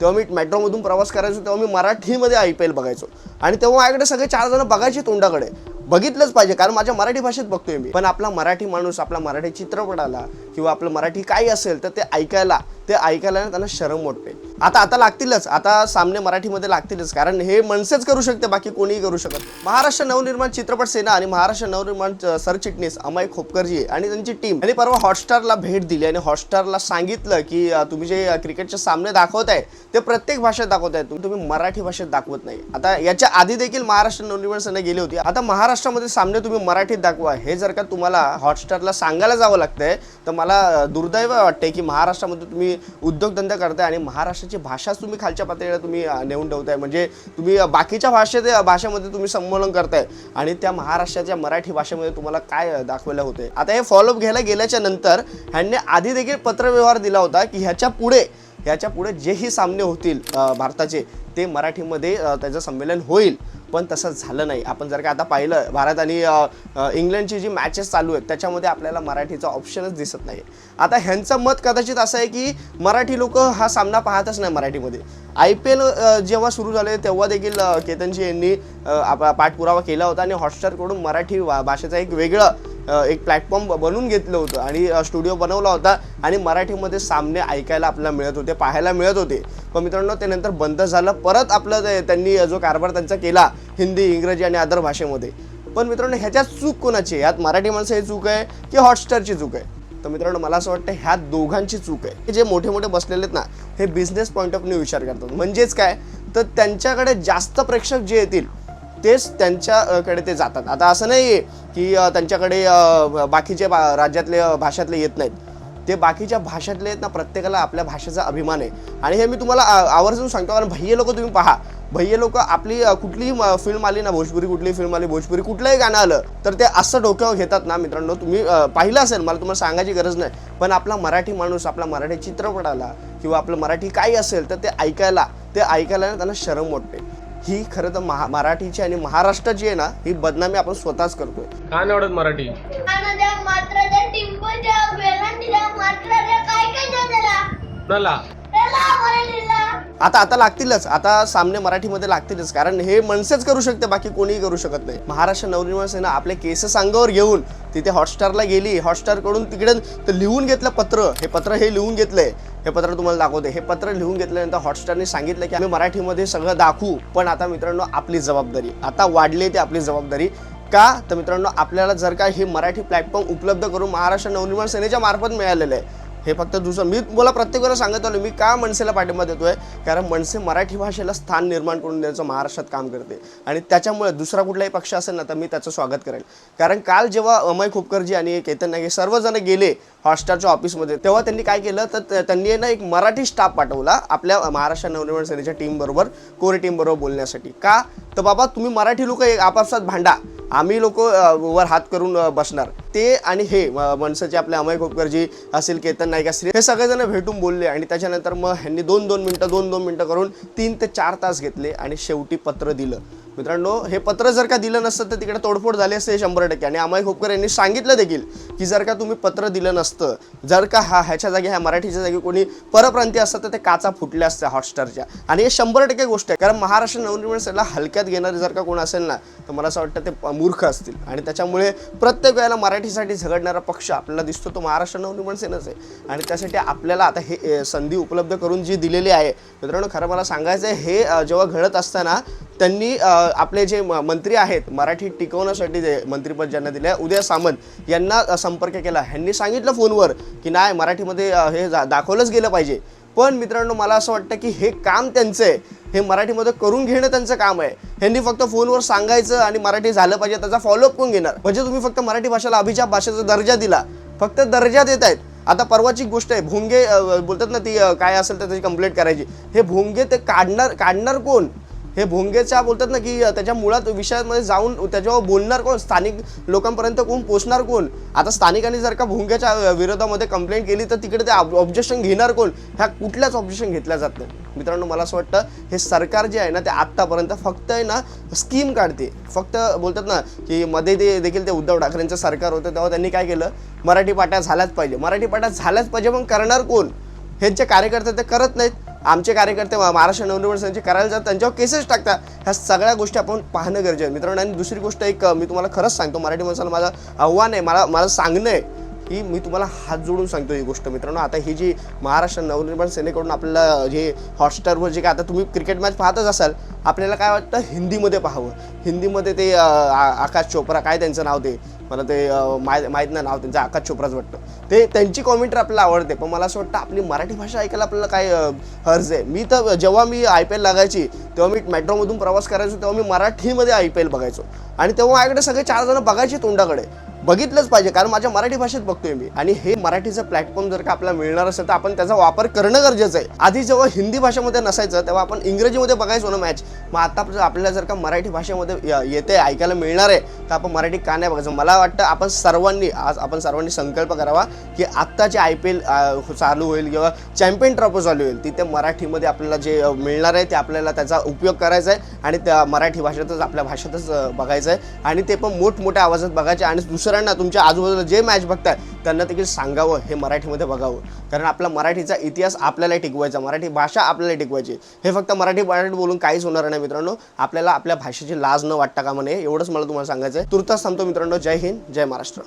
तेव्हा मी मेट्रोमधून प्रवास करायचो तेव्हा मी मराठीमध्ये आय पी एल बघायचो. आणि तेव्हा माझ्याकडे सगळे चार जण बघायचे तोंडाकडे. बघितलंच पाहिजे कारण माझ्या मराठी भाषेत बघतोय मी. पण आपला मराठी माणूस आपला मराठी चित्रपट आला किंवा आपलं मराठी काही असेल तर ते ऐकायला ते ऐकायला त्यांना शरम वाटते. आता आता लागतीलच. आता सामने मराठीमध्ये लागतीलच. कारण हे मनसेच करू शकते बाकी कोणीही करू शकत. महाराष्ट्र नवनिर्माण चित्रपट सेना आणि महाराष्ट्र नवनिर्माण सरचिटणीस अमय खोपकरजी आणि त्यांची टीम यांनी परवा हॉटस्टारला भेट दिली आणि हॉटस्टारला सांगितलं की तुम्ही जे क्रिकेटचे सामने दाखवत आहे ते प्रत्येक भाषेत दाखवत तुम्ही तुम्ही मराठी भाषेत दाखवत नाही. आता याच्या आधी देखील महाराष्ट्र नवनिर्माण सेना गेली होती. आता महाराष्ट्रामध्ये सामने तुम्ही मराठीत दाखवा. हे जर का तुम्हाला हॉटस्टारला सांगायला जावं लागतंय तर मला दुर्दैव वाटते की महाराष्ट्रामध्ये तुम्ही उद्योगधंदा करताय आणि महाराष्ट्राची भाषाच तुम्ही खालच्या पातळीला तुम्ही नेऊन ठेवताय म्हणजे तुम्ही बाकीच्या भाषेत भाषेमध्ये तुम्ही संमेलन करताय आणि त्या महाराष्ट्राच्या मराठी भाषेमध्ये तुम्हाला काय दाखवलं होते? आता हे फॉलोअप घ्यायला गेल्याच्यानंतर ह्यांनी आधी देखील पत्रव्यवहार दिला होता की ह्याच्या पुढे ह्याच्या पुढे जेही सामने होतील भारताचे ते मराठीमध्ये त्याचं संमेलन होईल. पण तसं झालं नाही. आपण जर का आता पाहिलं भारत आणि इंग्लंडची जी मॅचेस चालू आहेत त्याच्यामध्ये आपल्याला मराठीचा ऑप्शनच दिसत नाही. आता ह्यांचं मत कदाचित असं आहे की मराठी लोक हा सामना पाहतच नाही मराठीमध्ये. आय पी एल जेव्हा सुरू झाले तेव्हा देखील केतनजी यांनी आप- पाठपुरावा केला होता आणि हॉटस्टारकडून मराठी भाषेचा एक वेगळं एक प्लॅटफॉर्म बनवून घेतलं होतं आणि स्टुडिओ बनवला होता आणि मराठीमध्ये सामने ऐकायला आपल्याला मिळत होते पाहायला मिळत होते. पण मित्रांनो ते नंतर बंद झालं. परत आपलं ते- त्यांनी जो कारभार त्यांचा केला हिंदी इंग्रजी आणि अदर भाषेमध्ये. पण मित्रांनो ह्याच्यात चूक कोणाची आहे? यात मराठी माणसं हे चूक आहे की हॉटस्टारची चूक आहे? तर मित्रांनो मला असं वाटतं ह्या दोघांची चूक आहे. जे मोठे मोठे बसलेले आहेत ना हे बिझनेस पॉईंट ऑफ व्ह्यू विचार करतात. म्हणजेच काय? तर त्यांच्याकडे जास्त प्रेक्षक जे येतील तेच त्यांच्याकडे ते जातात. आता असं नाही आहे की त्यांच्याकडे बाकीचे बा राज्यातले भाषातले येत नाहीत. ते बाकीच्या भाषातले आहेत ना प्रत्येकाला आपल्या भाषेचा अभिमान आहे. आणि हे मी तुम्हाला आवर्जून सांगतो कारण भैये लोक तुम्ही पहा. भैये लोक आपली कुठलीही फिल्म आली ना भोजपुरी कुठलीही फिल्म आली भोजपुरी कुठलंही गाणं आलं तर ते असं डोक्यावर घेतात ना मित्रांनो तुम्ही पाहिलं असेल मला तुम्हाला सांगायची गरज नाही पण आपला मराठी माणूस आपला मराठी चित्रपट आला किंवा आपलं मराठी काही असेल तर ते ऐकायला ते ऐकायला त्यांना शरम वाटते. ही खरं तर महा मराठीची आणि महाराष्ट्राची आहे ना ही बदनामी आपण स्वतःच करतोय. का नाही आवडत मराठी? आणि आता आता लागतीलच. आता सामने मराठीमध्ये लागतीलच. कारण हे मनसेच करू शकते बाकी कोणीही करू शकत नाही. महाराष्ट्र नवनिर्माण सेना आपले केसेस अंगावर घेऊन तिथे हॉटस्टारला गेली. हॉटस्टारकडून तिकडे लिहून घेतलं पत्र. हे पत्र हे लिहून घेतलंय हे पत्र तुम्हाला दाखवते. हे पत्र लिहून घेतल्यानंतर हॉटस्टारने सांगितलं की आम्ही मराठीमध्ये सगळं दाखवू. पण आता मित्रांनो आपली जबाबदारी. आता वाढली ते आपली जबाबदारी. का? तर मित्रांनो आपल्याला जर का हे मराठी प्लॅटफॉर्म उपलब्ध करून महाराष्ट्र नवनिर्माण सेनेच्या मार्फत मिळालेलं आहे. हे फक्त दुसरं मी मला प्रत्येक वेळेला सांगत आलो मी का मनसेला पाठिंबा देतोय? कारण मनसे मराठी भाषेला स्थान निर्माण करून द्यायचं महाराष्ट्रात काम करते. आणि त्याच्यामुळे दुसरा कुठलाही पक्ष असेल ना तर मी त्याचं स्वागत करेल. कारण काल जेव्हा अमय खोपकरजी आणि केतन नागे सर्वजण गेले हॉटस्टारच्या ऑफिसमध्ये तेव्हा त्यांनी काय केलं? तर त्यांनी ना एक मराठी स्टाफ पाठवला आपल्या महाराष्ट्र नवनिर्माण सेनेच्या टीमबरोबर कोरे टीमबरोबर बोलण्यासाठी. का? तर बाबा तुम्ही मराठी लोक आपापसात भांडा. आम्ही लोक वर हात करून बसणार. ते आणि हे मनसाचे मनसेचे आपले अमय खोपकरजी असेल केतन नाईक असतील हे सगळेजण भेटून बोलले आणि त्याच्यानंतर मग ह्यांनी दोन दोन मिनटं दोन दोन मिनटं करून तीन ते चार तास घेतले आणि शेवटी पत्र दिलं. मित्रांनो हे पत्र जर का दिलं नसतं तर तिकडे तोडफोड झाली असते हे शंभर टक्के. आणि अमाय खोपकर यांनी सांगितलं देखील की जर का तुम्ही पत्र दिलं नसतं जर का हा ह्याच्या जागी ह्या मराठीच्या जागी कोणी परप्रांतीय असतं तर ते काचा फुटल्या असत्या हॉटस्टारच्या. आणि हे शंभर टक्के गोष्ट आहे. कारण महाराष्ट्र नवनिर्माण सेनेला हलक्यात घेणारे जर का कोण असेल ना तर मला असं वाटतं ते मूर्ख असतील. आणि त्याच्यामुळे प्रत्येक वेळेला मराठीसाठी झगडणारा पक्ष आपल्याला दिसतो तो महाराष्ट्र नवनिर्माण सेनच आहे. आणि त्यासाठी आपल्याला आता हे संधी उपलब्ध करून जी दिलेली आहे. मित्रांनो खरं मला सांगायचं आहे हे जेव्हा घडत असताना त्यांनी आपले जे मंत्री आहेत मराठी टिकवण्यासाठी जे मंत्रीपद ज्यांना दिले आहे, उदय सामंत यांना संपर्क केला. ह्यांनी सांगितलं फोनवर की नाही मराठीमध्ये हे जा- दाखवलंच गेलं पाहिजे. पण मित्रांनो मला असं वाटतं की हे काम त्यांचं आहे. हे मराठीमध्ये करून घेणं त्यांचं काम आहे. ह्यांनी फक्त फोनवर सांगायचं आणि मराठी झालं पाहिजे त्याचा फॉलोअप करून घेणार. म्हणजे तुम्ही फक्त मराठी भाषेला अभिजात भाषेचा दर्जा दिला. फक्त दर्जा देत आहेत. आता परवाची गोष्ट आहे भोंगे बोलतात ना ती काय असेल तर त्याची कंप्लेंट करायची. हे भोंगे ते काढणार काढणार कोण? हे भोंगेच्या बोलतात ना की त्याच्या मुळात विषयामध्ये जाऊन त्याच्यावर बोलणार कोण? स्थानिक लोकांपर्यंत कोण पोचणार कोण? आता स्थानिकांनी जर का भोंग्याच्या विरोधामध्ये कंप्लेंट केली तर तिकडे ते ऑब्जेक्शन घेणार कोण? ह्या कुठल्याच ऑब्जेक्शन घेतल्या जात नाही. मित्रांनो मला असं वाटतं हे सरकार जे आहे ना ते आत्तापर्यंत फक्त आहे ना स्कीम काढते. फक्त बोलतात ना की मध्ये ते देखील ते उद्धव ठाकरेंचं सरकार होतं तेव्हा त्यांनी काय केलं? मराठी पाट्या झाल्याच पाहिजे. मराठी पाट्या झाल्याच पाहिजे मग करणार कोण? हे जे कार्यकर्ते ते करत नाहीत. आमचे कार्यकर्ते महाराष्ट्र नवनिर्माण सेनेचे करायला जातात त्यांच्यावर केसेस टाकतात. ह्या सगळ्या गोष्टी आपण पाहणं गरजेचं आहे. मित्रांनो आणि दुसरी गोष्ट एक मी तुम्हाला खरंच सांगतो मराठी माणसाला माझं आव्हान आहे मला मला सांगणं आहे की मी तुम्हाला हात जोडून सांगतो ही गोष्ट. मित्रांनो आता ही जी महाराष्ट्र नवनिर्माण सेनेकडून आपल्याला जे हॉटस्टारवर जे काय आता तुम्ही क्रिकेट मॅच पाहतच असाल आपल्याला काय वाटतं? हिंदीमध्ये पाहावं. हिंदीमध्ये ते आ- आकाश चोप्रा काय त्यांचं नाव ते? मला ते माहीत माहीत नाही नाव त्यांचं आकाश चोप्राच वाटतं. ते त्यांची कॉमेंट्री आपल्याला आवडते पण मला असं वाटतं आपली मराठी भाषा ऐकायला आपल्याला काय हर्ज आहे? मी तर जेव्हा मी आय पी एल लागायची तेव्हा मी मेट्रोमधून प्रवास करायचो तेव्हा मी मराठीमध्ये आय पी एल बघायचो. आणि तेव्हा माझ्याकडे सगळे चार जण बघायचे तोंडाकडे. बघितलंच पाहिजे कारण माझ्या मराठी भाषेत बघतोय मी. आणि हे मराठीचं प्लॅटफॉर्म जर का आपल्याला मिळणार असेल तर आपण त्याचा वापर करणं गरजेचं आहे. आधी जेव्हा हिंदी भाषेमध्ये नसायचं तेव्हा आपण इंग्रजीमध्ये बघायचो ना मॅच मग आता जर आपल्याला जर का मराठी भाषेमध्ये येते ऐकायला मिळणार आहे तर आपण मराठी का नाही बघायचं? मला वाटतं आपण सर्वांनी आज आपण सर्वांनी संकल्प करावा की आत्ताचे आय पी एल चालू होईल किंवा चॅम्पियन ट्रॉफी चालू होईल. तिथे मराठीमध्ये आपल्याला जे मिळणार आहे ते आपल्याला त्याचा उपयोग करायचा आहे आणि त्या मराठी भाषेतच आपल्या भाषेतच बघायचं आहे. आणि ते पण मोठमोठ्या आवाजात बघायचे आणि दुसऱ्यांना तुमच्या आजूबाजूला जे मॅच बघताय त्यांना देखील सांगावं हे मराठीमध्ये बघावं. कारण आपला मराठीचा इतिहास आपल्याला टिकवायचा मराठी भाषा आपल्याला टिकवायची. हे फक्त मराठी मराठी बोलून काहीच होणार नाही मित्रांनो. आपल्याला आपल्या भाषेची लाज न वाटता का म्हणे एवढंच मला तुम्हाला सांगायचं आहे तुर्तास थांबतो मित्रांनो. जय हिंद जय महाराष्ट्र.